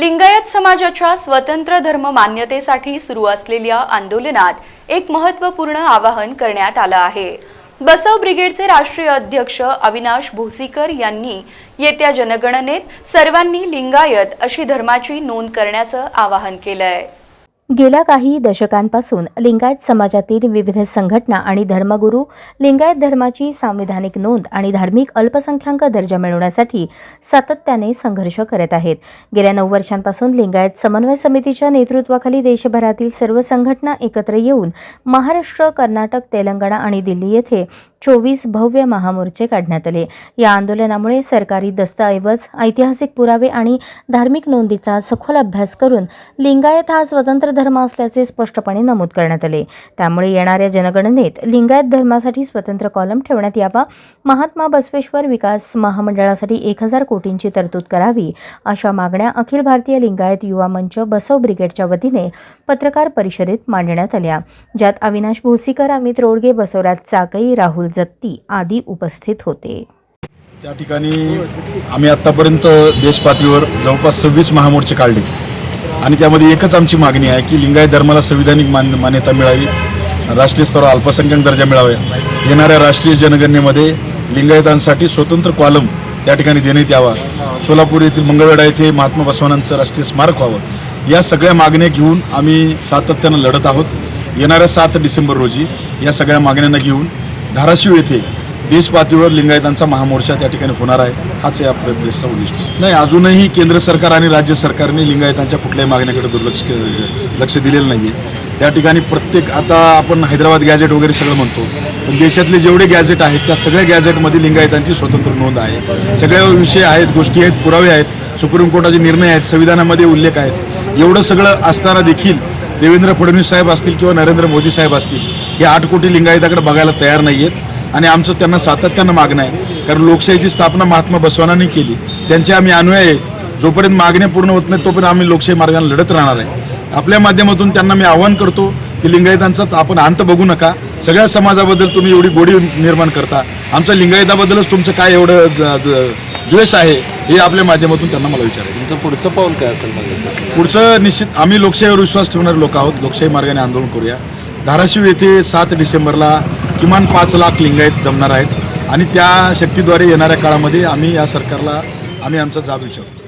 लिंगायत समाजाच्या स्वतंत्र धर्म मान्यतेसाठी सुरू असलेल्या आंदोलनात एक महत्त्वपूर्ण आवाहन करण्यात आलं आहे. बसव ब्रिगेडचे राष्ट्रीय अध्यक्ष अविनाश भोसीकर यांनी येत्या जनगणनेत सर्वांनी लिंगायत अशी धर्माची नोंद करण्याचं आवाहन केलंय. गेल्या काही दशकांपासून लिंगायत समाजातील विविध संघटना आणि धर्मगुरू लिंगायत धर्माची सांविधानिक नोंद आणि धार्मिक अल्पसंख्याक दर्जा मिळवण्यासाठी सातत्याने संघर्ष करत आहेत. गेल्या नऊ वर्षांपासून लिंगायत समन्वय समितीच्या नेतृत्वाखाली देशभरातील सर्व संघटना एकत्र येऊन महाराष्ट्र कर्नाटक तेलंगणा आणि दिल्ली येथे चोवीस भव्य महामोर्चे काढण्यात आले. या आंदोलनामुळे सरकारी दस्तऐवज ऐतिहासिक पुरावे आणि धार्मिक नोंदीचा सखोल अभ्यास करून लिंगायत हा स्वतंत्र धर्म असल्याचे स्पष्टपणे नमूद करण्यात आले. त्यामुळे येणाऱ्या जनगणनेत लिंगायत धर्मासाठी स्वतंत्र कॉलम ठेवण्यात यावा महात्मा बसवेश्वर विकास महामंडळासाठी एक हजार कोटींची तरतूद करावी अशा मागण्या अखिल भारतीय लिंगायत युवा मंच बसव ब्रिगेडच्या वतीने पत्रकार परिषदेत मांडण्यात आल्या. ज्यात अविनाश भोसीकर अमित रोडगे बसवराज चाकई राहुल जत्ती आदी उपस्थित होते. त्या ठिकाणी आम्ही आत्तापर्यंत देशपातळीवर जवळपास सव्वीस महामोर्चे काढले. आणि त्यामध्ये एकच आमची मागणी आहे की लिंगायत धर्माला संविधानिक मान मान्यता मिळावी राष्ट्रीय स्तरावर अल्पसंख्याक दर्जा मिळावा. येणाऱ्या राष्ट्रीय जनगणनेमध्ये लिंगायतांसाठी स्वतंत्र कॉलम त्या ठिकाणी देण्यात यावा. सोलापूर येथील मंगळवेढा येथे महात्मा बसवानांचं राष्ट्रीय स्मारक व्हावं. या सगळ्या मागण्या घेऊन आम्ही सातत्यानं लढत आहोत. येणाऱ्या सात डिसेंबर रोजी या सगळ्या मागण्यांना घेऊन धाराशिव येथे देशपातळीवर लिंगायतांचा महामोर्चा त्या ठिकाणी होणार आहे हाच या प्रे- प्रेसचा उद्दिष्ट नाही अजूनही केंद्र सरकार आणि राज्य सरकारने लिंगायतांच्या कुठल्याही मागण्याकडे दुर्लक्ष लक्ष दिलेलं नाही आहे त्या ठिकाणी प्रत्येक आता आपण हैदराबाद गॅजेट वगैरे सगळं म्हणतो पण देशातले जेवढे गॅजेट आहेत त्या सगळ्या गॅजेटमध्ये लिंगायतांची स्वतंत्र नोंद आहे. सगळ्या विषय आहेत गोष्टी आहेत पुरावे आहेत सुप्रीम कोर्टाचे निर्णय आहेत संविधानामध्ये उल्लेख आहेत. एवढं सगळं असताना देखील देवेंद्र फडणवीस साहेब असतील किंवा नरेंद्र मोदी साहेब असतील हे आठ कोटी लिंगायताकडे बघायला तयार नाही आहेत आणि आमचं त्यांना सातत्यानं मागणं आहे. कारण लोकशाहीची स्थापना महात्मा बसवानांनी केली. त्यांचे आम्ही अनुयायी आहेत. जोपर्यंत मागण्या पूर्ण होत नाहीत तोपर्यंत आम्ही लोकशाही मार्गाने लढत राहणार आहे. आपल्या माध्यमातून त्यांना मी आवाहन करतो की लिंगायतांचा आपण अंत बघू नका. सगळ्या समाजाबद्दल तुम्ही एवढी गोडी निर्माण करता. आमच्या लिंगायताबद्दलच तुमचं काय एवढं द्वेष आहे हे आपल्या माध्यमातून त्यांना मला विचारायचं. तुमचं पुढचं पाऊल काय असेल पुढचं निश्चित आम्ही लोकशाहीवर विश्वास ठेवणारे लोक आहोत. लोकशाही मार्गाने आंदोलन करूया. धाराशिव येथे सात डिसेंबरला किमान पाच लाख लिंगायत जमणार आहेत. आणि त्या शक्तीद्वारे येणाऱ्या काळामध्ये आम्ही या सरकारला आम्ही आमचा जाब विचारतो